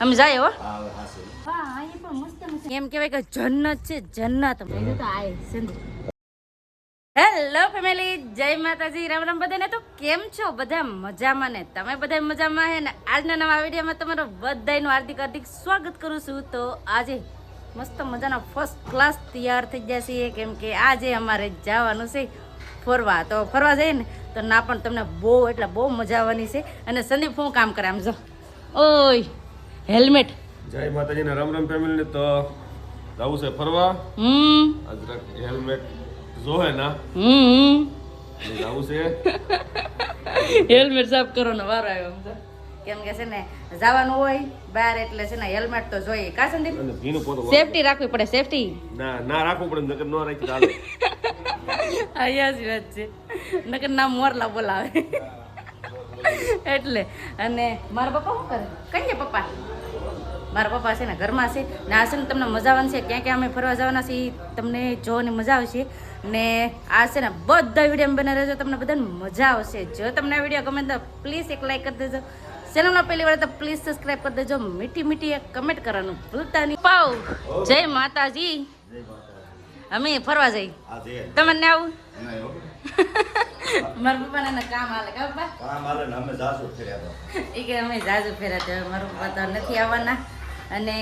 અમે જાય હો. એમ કહેવાય કે જન્નત છે જન્નત. હેલો ફેમિલી જય માતાજી. રામ રામ બધાને તો કેમ છો? બધા મજામાં ને? તમે બધા મજામાં હે ને? આજના નવા વિડીયોમાં તમારું બધાનું હાર્દિક હાર્દિક સ્વાગત કરું છું. તો આજે મસ્ત મજાના ફર્સ્ટ ક્લાસ તૈયાર થઈ ગયા છીએ. કેમ કે આજે અમારે જવાનું છે ફરવા. તો ફરવા જઈએ ને તો ના પણ તમને બહુ એટલે બહુ મજા આવવાની છે. અને સંદીપ હું કામ કરે આમ જો. ઓય. હેલ્મેટ. જય માતાજીને રામ રામ ફેમિલીને તો જવું છે ફરવા. હમ. અજરક હેલ્મેટ જોહે ના. હમ જવું છે. હેલ્મેટ સાફ કરો ને વારો આવ્યો કેમ કે છે ને જવાનું હોય બહાર એટલે છે ને હેલ્મેટ તો જોઈએ. કા સંદીપ? સેફટી રાખવી પડે સેફટી ના ના રાખવું પડે નકર ન રાખી ચાલે અહીંયા જ વાત છે. નકર નામ મોરલા બોલાવે. એટલે અને મારા પપ્પા શું કરે? કઈ પપ્પા. મારા પપ્પા છે ને ઘરમાં છે. ને આ છે ને તમને મજા આવવાની છે. ક્યાં ક્યાં અમે ફરવા જવાના છીએ તમને જોવાની મજા આવશે. ને આ છે ને બધા વીડિયો બને રહેજો તમને બધાને મજા આવશે. જો તમને આ વીડિયો ગમે તો પ્લીઝ એક લાઈક કરી દેજો. ચેનલમાં પહેલી વાર તો પ્લીઝ સબસ્ક્રાઈબ કરી દેજો. મીઠી મીઠી એક કમેન્ટ કરવાનું ભૂલતા નહીં. પાઉ! જય માતાજી. અમે ફરવા જઈ. છે. તમને આવું? મારા પપ્પાને એના કામ હાલે. કા પપ્પા? કામ હાલે ને અમે જાશું ફર્યા તો. એ કે અમે જાજુ ફેરા તો મારા પપ્પા તો નથી આવવાના. અને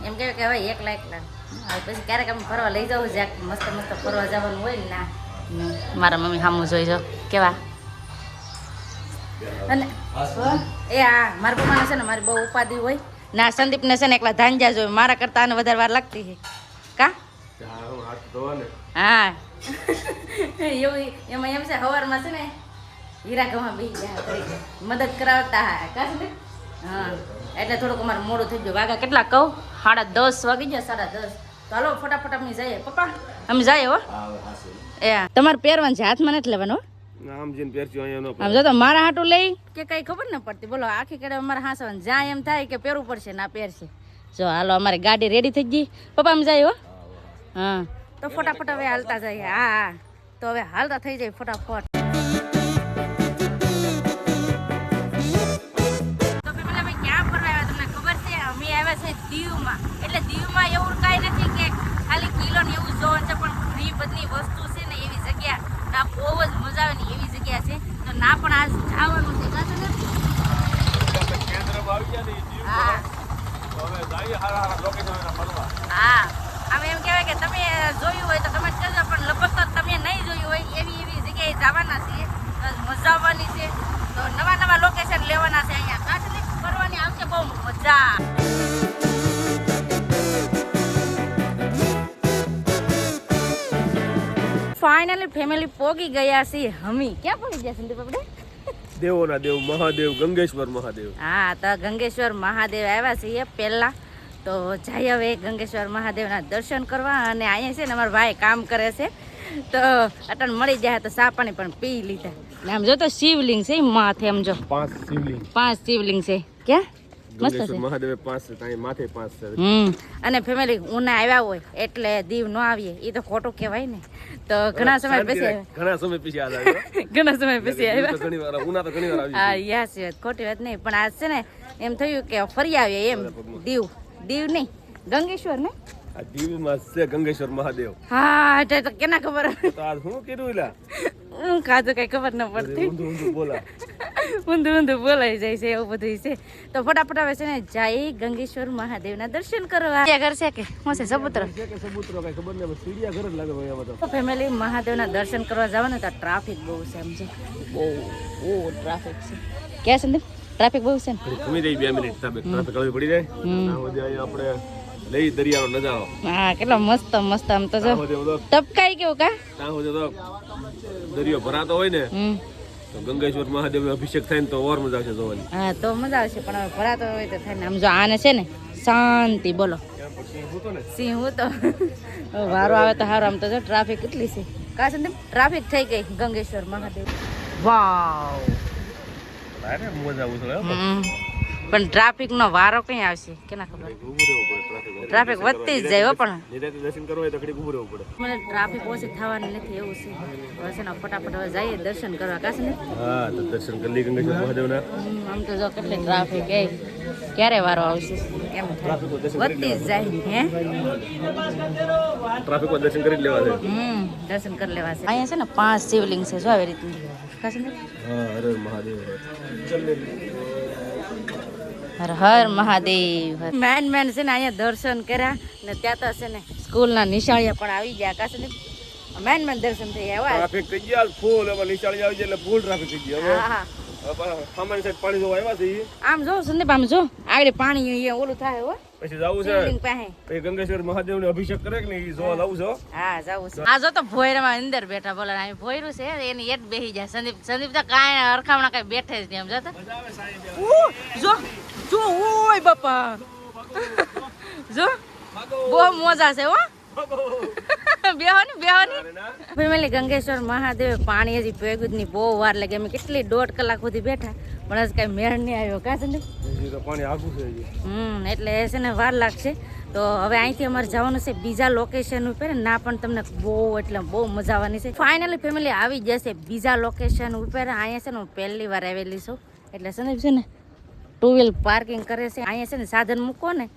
એમ કહેવાય કે હવે એકલા એકલા પછી ક્યારેક અમે ફરવા લઈ જાઉં જ્યાંક મસ્ત મસ્ત ફરવા જવાનું હોય ને ના. મારા મમ્મી સામું જોઈ જો કેવા? અને એ હા મારા પપ્પાને છે ને મારી બહુ ઉપાધિ હોય. ના સંદીપને છે ને એકલા ધાંજા જોઈ. મારા કરતાં આને વધારે વાર લાગતી છે. કા? હા. એવું એમાં એમ છે સવારમાં છે ને હીરા ગવા બી મદદ કરાવતા હા. કા હા. એટલે થોડુંક અમારે મોડું થઈ ગયું. વાગા કેટલા કહું? સાડા દસ વાગી ગયા સાડા દસ. ચાલો ફટાફટ અમે જઈએ. પપ્પા અમે જઈએ હો. એ તમારે પહેરવાનું છે હાથમાં નથી લેવાનું. આમ જઈને પહેરશું અહીંયા આમ જો તો મારા હાટું લઈ. કે કઈ ખબર ન પડતી. બોલો આખી કડે અમારે હાંસવાનું. જ્યાં એમ થાય કે પહેરવું પડશે ના પહેરશે. જો હાલો અમારી ગાડી રેડી થઈ ગઈ. પપ્પા અમે જાય હો. હા. તો ફટાફટ હવે હાલતા જઈએ. હા હા. તો હવે હાલતા થઈ જાય ફટાફટ. આવ્યા છે દીવમાં. એટલે દીવમાં એવું કાંઈ નથી કે ખાલી કિલો ને એવું જોવાનું છે, પણ ઘણી બધી વસ્તુ છે ને એવી જગ્યા ના બહુ જ મજા આવે ને એવી જગ્યા છે. તો ના પણ આજ જવાનું છે. કાં ને હા. તો આમ એમ કહેવાય કે તમે જોયું હોય તો કમેન્ટ કરજો, પણ લગભગ તો તમે નહીં જોયું હોય એવી એવી જગ્યાએ જવાના છીએ. મજા આવવાની છે. તો નવા નવા લોકેશન લેવાના છે અહીંયા. કાંઠે ફરવાની આવશે બહુ મજા. ફાઇનલી ફેમિલી પોગી ગયા છીએ. હમી. ક્યાં પહોંચી ગયા સંદીપ આપણે દેવોના દેવ મહાદેવ ગંગેશ્વર મહાદેવ. હા તો ગંગેશ્વર મહાદેવ આવ્યા છીએ પહેલા. તો જઈ હવે ગંગેશ્વર મહાદેવના દર્શન કરવા અને અહીંયા છે ને અમારા ભાઈ કામ કરે છે. તો અટન મળી જાય તો સા પાણી પણ પી લીધા. ને આમ જો તો શિવલિંગ છે માથે આમ જો. પાંચ શિવલિંગ. પાંચ શિવલિંગ છે. ક્યાં? મસ્ત છે. મહાદેવે પાંચ છે ત્યાં માથે પાંચ છે. હમ. અને ફેમિલી ઉના આવ્યા હોય એટલે દીવ ન આવીએ. એ તો ખોટું કહેવાય ને. તો ઘણા સમય પછી ઘણા સમય પછી યાદ ઘણા સમય પછી આવ્યા. ઘણી વાર ઉના તો ઘણી વાર આવી હા યસ યસ ખોટી વાત નહીં. પણ આજ છે ને એમ થયું કે ફરી આવીએ એમ. દીવ. દીવ નહીં. ગંગેશ્વર ને? આ માં છે ગંગેશ્વર મહાદેવ. હા એટલે તો કેના ખબર તો આ શું કીધું લા હું ખાધું કઈ ખબર ન પડતી. ઊંધું ઊંધું બોલા. ઊંધું ઊંધું બોલાઈ જાય છે એવું બધું છે. તો ફટાફટ આવે છે ને જય ગંગેશ્વર મહાદેવના દર્શન કરવા. ઘર છે કે? હું છે સપુત્ર કે સબૂતરો? કઈ ખબર નહીં સીડિયા ઘર જ લાગે ભાઈ આમાં તો. ફેમિલી મહાદેવના દર્શન કરવા જવાનું તો ટ્રાફિક બહુ છે એમ છે. બહુ બહુ ટ્રાફિક છે. ક્યાં સંદીપ? ટ્રાફિક બહુ છે ને? ઘૂમી જાય બે મિનિટ ટ્રાફિક ટ્રાફિક હળવી પડી જાય. આપણે લઈ દરિયાનો નજારો. હા કેટલો મસ્ત મસ્ત આમ તો ટપકાઈ કેવું કા? ત્યાં સુધી તો દરિયો ભરાતો હોય ને તો ગંગેશ્વર મહાદેવ અભિષેક થાય ને તો ઓર મજા આવશે જોવાની. હા તો મજા આવશે પણ હવે ભરાતો હોય તો થાય ને આમ જો આને છે ને શાંતિ બોલો. સિંહ હું તો વારો આવે તો સારું આમ તો જો ટ્રાફિક કેટલી છે. કા સંદીપ ટ્રાફિક થઈ ગઈ ગંગેશ્વર મહાદેવ. વાવ. મજા આવું. પણ ટ્રાફિકનો વારો કઈ આવશે? કેના ખબર? ટ્રાફિક ટ્રાફિક વધતી જ જાય પણ. મને ટ્રાફિક ઓછી થવાની નથી એવું છે. હવે છે ને ફટાફટ હવે જઈએ દર્શન કરવા કાશે ને? હા તો દર્શન કરી લઈ ગંગેશ્વર મહાદેવના. આમ તો જો કેટલી ટ્રાફિક એ ક્યારે વારો આવશે? એમ વધતી જ જાય હે? ટ્રાફિકમાં દર્શન કરી લેવા છે. હમ દર્શન કરી લેવા છે અહીંયા છે ને પાંચ શિવલિંગ છે જો આવી રીતે કાશે ને? હા અરે મહાદેવ. હર હર મહાદેવ મેન મેન છે ને અહીંયા દર્શન કર્યા ને ત્યાં તો છે ને સ્કૂલના નિશાળિયા પણ આવી ગયા. કાશે ને? મેન મેન દર્શન થઈ ગયા ટ્રાફિક થઈ ગયા ફૂલ. હવે નિશાળી આવી એટલે ફૂલ ટ્રાફિક થઈ ગયો હવે હા હા. હવે. પાછા સામાન્ય સાઈડ પાણી જોવા આવ્યા છે આમ જો સંદીપ આમ જો. આગળ પાણી અહીંયા ઓલું થાય હો. પછી જવું છે. પછી ગંગેશ્વર મહાદેવ ને અભિષેક કરે કે નહીં? જોવા જવું છો? હા જવું છે. આ જો તો ભોયરામાં અંદર બેઠા બોલે અહીં ભોયરું છે એની એટ બેસી જાય. સંદીપ સંદીપ તો કાંઈ હરખામણા કઈ બેઠે જ નહીં એમ જતા જો. ઓય બાપા. જો બહુ મોજા છે હો. બેહવાની બેહવાની. ફેમિલી ગંગેશ્વર મહાદેવ પાણી હજી ભેગું ની બહુ વાર લાગે. અમે કેટલી દોઢ કલાક સુધી બેઠા પણ હજી કઈ મેળ નહીં આવ્યો કા પાણી છે હમ એટલે એ છે ને વાર લાગશે. તો હવે અહીંથી અમારે જવાનું છે બીજા લોકેશન ઉપર. ના પણ તમને બહુ એટલે બહુ મજા આવવાની છે. ફાઇનલી ફેમિલી આવી જશે બીજા લોકેશન ઉપર. અહીંયા છે ને હું પહેલી વાર આવેલી છું. એટલે સંદીપ છે ને ટુ વ્હીલ પાર્કિંગ કરે છે. અહીંયા છે ને સાધન મૂકો ને.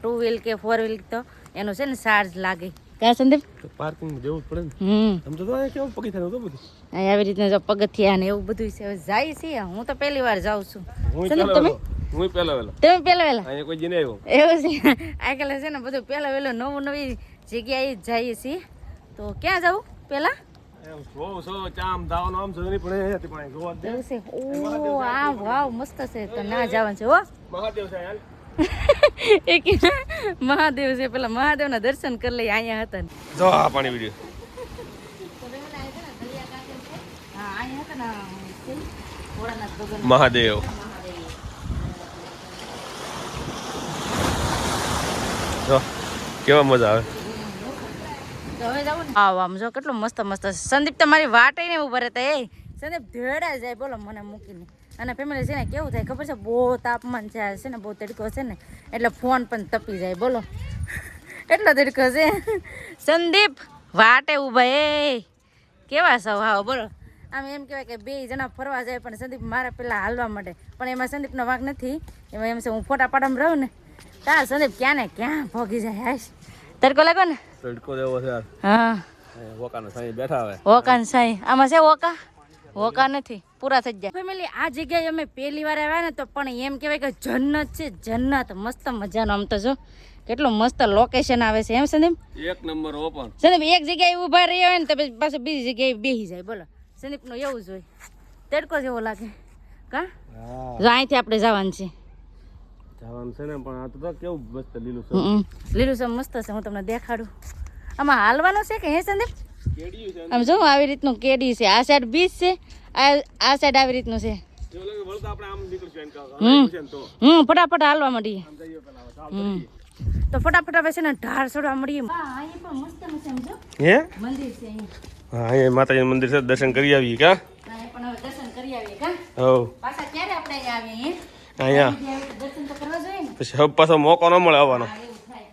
ટુ વ્હીલ કે ફોર વ્હીલ તો એનું છે ને ચાર્જ લાગે. ક્યાં સંદીપ? પાર્કિંગ દેવું પડે ને. હમ. તમ તો અહીંયા કેવું પગી થાય તો બધું. અહીં આવી રીતના જો પગથિયા ને એવું બધું છે. હવે જાય છે. હું તો પહેલી વાર જાઉં છું. સંદીપ તમે? હું પહેલા વેલા તમે પહેલા વેલા અહીંયા કોઈ જીને આવ્યો. એવું છે. આગળ છે ને બધું પહેલા વેલો નવું નવી જગ્યાએ જઈએ છીએ. તો ક્યાં જવું પહેલા? મહાદેવ છે પેલા મહાદેવ. ના દર્શન કરી લઈ અહીંયા હતા. જો આ પાણી વીડિયો મહાદેવ. કેવા મજા આવે. આવ, આમ જો કેટલું મસ્ત મસ્ત. સંદીપ તમારી વાટ ને ઊભા રહેતા, એ. સંદીપ ધેડા જાય, બોલો મને મૂકીને. અને ફેમિલી છે ને કેવું થાય, ખબર છે? બહુ તાપમાન છે છે ને, બહુ તડકો છે ને, એટલે ફોન પણ તપી જાય, બોલો. એટલો તડકો છે. સંદીપ, વાટે ઊભા, એ. કેવા સ્વભાવ, બોલો. આમ એમ કહેવાય કે બે જણા ફરવા જાય, પણ સંદીપ મારા પહેલાં હાલવા માટે પણ એમાં સંદીપનો વાંક નથી. એમાં એમ છે, હું ફોટા પાડામાં રહું ને તા સંદીપ ક્યાં ને ક્યાં ભોગી જાય, હાશ. તડકો લાગો ને. તડકો જેવો છે હા. અહીંયા સાઈ બેઠા હવે. ઓકા સાઈ. આમાં છે ઓકા ઓકા નથી. પૂરા થઈ જાય. ફેમિલી આ જગ્યાએ અમે પહેલી વાર આવ્યા ને તો પણ એમ કહેવાય કે જન્નત છે જન્નત. મસ્ત મજાનો આમ તો જો. કેટલું મસ્ત લોકેશન આવે છે. એમ સંદીપ? એક નંબર ઓપન. સંદીપ એક જગ્યાએ ઊભા રહ્યા હોય ને તો પછી પાછું બીજી જગ્યાએ બેસી જાય. બોલો. સંદીપનું એવું જ હોય. તડકો જેવો લાગે. કા? હા. જો અહીંથી આપણે જવાનું છે. જવાનું છે ને પણ આ તો કેવું મસ્ત લીલું છે. લીલું સમ મસ્ત છે હું તમને દેખાડું. આમાં હાલવાનું છે કે હે સંદીપ? આમ જો આવી રીતનું કેડી છે. આ સાઈડ બીચ છે આ આ સાઈડ આવી રીતનું છે. હમ. છે ને તો. હમ ફટાફટ હાલવા હમ. તો ફટાફટ આવે છે ને ઢાળ છોડવા મળીએ અહીંયા પણ મસ્ત મસ્ત એમ જો. હે? મંદિર છે હા અહીંયા માતાજીનું મંદિર છે દર્શન કરી આવીએ કા? પણ હવે દર્શન કરી આવીએ કા? હવ. પાછા ક્યારે આપણે આવીએ અહીંયા. પછી હવે પાછો મોકો ન મળે આવવાનો.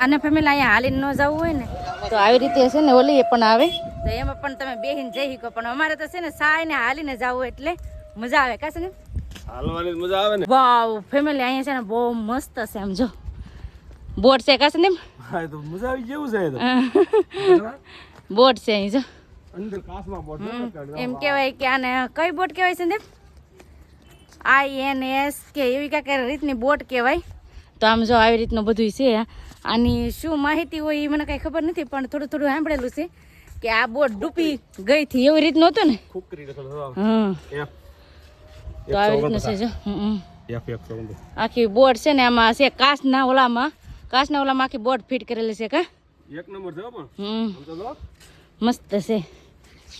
અને ફેમિલી અહીંયા હાલીને ન જવું હોય ને તો આવી રીતે છે ને ઓલી એ પણ આવે. તો એમાં પણ તમે બેહીને જઈ શકો. પણ અમારે તો છે ને સાય ને હાલીને જવું એટલે મજા આવે કાશે ને હાલવાની મજા આવે ને. વાવ ફેમિલી અહીંયા છે ને બહુ મસ્ત છે એમ જો. બોટ છે કાશે ને હા તો મજા આવી જેવું છે તો. બોટ છે અહીં જો. અંદર કાસમાં બોટ એમ કહેવાય કે આને કઈ બોટ કહેવાય છે ને આઈ એન એસ કે એવી કાંઈક રીતની બોટ કહેવાય. તો આમ જો આવી રીતનું બધું છે. આની શું માહિતી હોય એ મને કાંઈ ખબર નથી પણ થોડું થોડું સાંભળેલું છે કે આ બોટ ડૂબી ગઈ હતી એવી રીતનું હતું ને? તો આવી રીતનું છે જો. આખી બોટ છે ને આમાં છે કાચના ઓલામાં કાચના ઓલામાં આખી બોટ ફિટ કરેલી છે કા? એક નંબર છે પણ. મસ્ત છે.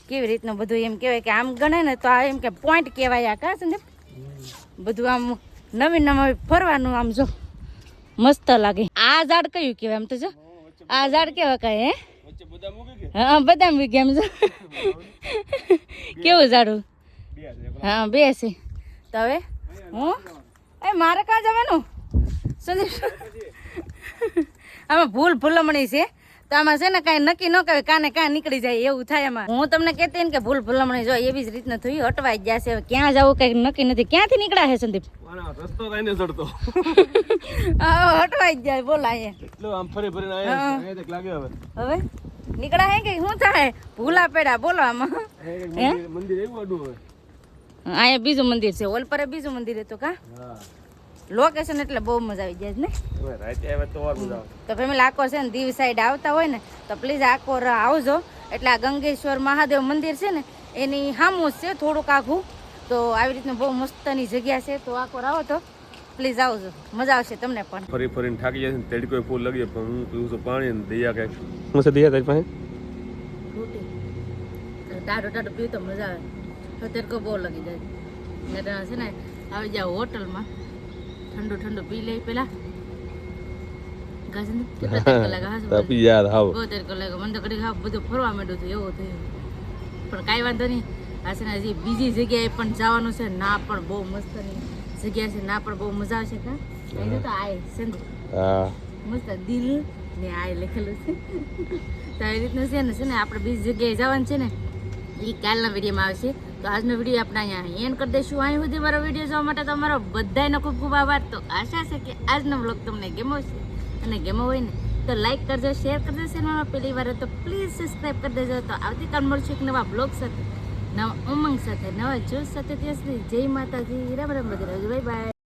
કેવી રીતનું બધું એમ કહેવાય કે આમ ગણે ને તો આ એમ કે પોઈન્ટ કહેવાય આ કા સંદીપ બધું આમ નવીન નવી ફરવાનું આમ જો. મસ્ત લાગે. આ ઝાડ કયું કહેવાય એમ તો જો. આ ઝાડ કેવા કહે હે? બદામ બી કેમ જો. કેવું ઝાડું? હા બે છે. તો હવે હું? એ મારે ક્યાં જવાનું? સંદીપ. આમાં ભૂલ ભૂલમણી છે. તો આમાં છે ને કાંઈ નક્કી ન કરે કાને કાં નીકળી જાય એવું થાય એમાં હું તમને કહેતી ને કે ભૂલ ભૂલમણી જો એવી જ રીતના થયું અટવાઈ જ જશે. ક્યાં જવું કંઈ નક્કી નથી. ક્યાંથી નીકળ્યા છે સંદીપ? રસ્તો કઈ ચડતો હા અટવાઈ જ જાય બોલા અહીંયા. એટલો આમ ફરી ફરીને આયા અહીંયા હવે. હવે? નીકળ્યા હે કે શું થાય? ભૂલા પેડા બોલો આમાં. મંદિર મંદિર એવું આડું હવે. અહીંયા બીજું મંદિર છે. ઓલ પર બીજું મંદિર હતું કા? લોકેશન એટલે બહુ મજા આવી જાય ને? રાતે આવે તો મજા આવે. તો ફેમિલી આકોર છે ને દીવ સાઈડ આવતા હોય ને તો પ્લીઝ આકોર આવજો. એટલે આ ગંગેશ્વર મહાદેવ મંદિર છે ને એની સામું છે થોડુંક આખું તો આવી રીતનું બહુ મસ્તની જગ્યા છે તો આકોર આવો તો પ્લીઝ આવજો. મજા આવશે તમને પણ. ફરી ફરીને થાકી જશે તેડકો ફૂલ લાગી પણ હું પીવું છું પાણી અને દૈયા કે હું છે દૈયા તારી પાસે? ટાઢો ટાઢો પીવું તો મજા આવે. તો તેરકો બહુ લગી જાય. છે ને આવી જાવ હોટલમાં. ઠંડુ ઠંડુ પી લે પેલા. ગાજન કેટલા તેરકો લાગે હા તાપી યાર હાવ બહુ તેરકો લાગે મને તો ઘડી બધું ફરવા માંડ્યું હતું એવું થયું પણ કાંઈ વાંધો નહીં. આ છે ને હજી બીજી જગ્યાએ પણ જવાનું છે ના પણ બહુ મસ્ત જગ્યા છે ના પણ બહુ મજા આવશે કા? તો આય સંદુ હા. મસ્ત દિલ ને આય લખેલું છે. તો આવી રીતનું છે ને છે ને આપણે બીજી જગ્યાએ જવાનું છે ને એ કાલના વિડીયોમાં આવશે. તો આજનો વીડિયો આપણે અહીંયા એન્ડ કરી દઈશું. અહીં સુધી મારો વીડિયો જોવા માટે તમારો બધાનો ખૂબ ખૂબ આભાર. તો આશા છે કે આજનો બ્લોગ તમને ગેમો છે અને ગેમો હોય ને, તો લાઈક કરજો શેર કરજો ચેનલમાં પહેલી વાર તો પ્લીઝ સબસ્ક્રાઈબ કરી દેજો. તો આવતીકાલ મળશું એક નવા બ્લોગ સાથે, નવા ઉમંગ સાથે, નવા જોશ સાથે. ત્યાં સુધી જય માતાજી. રામ રામ બધે બાય બાય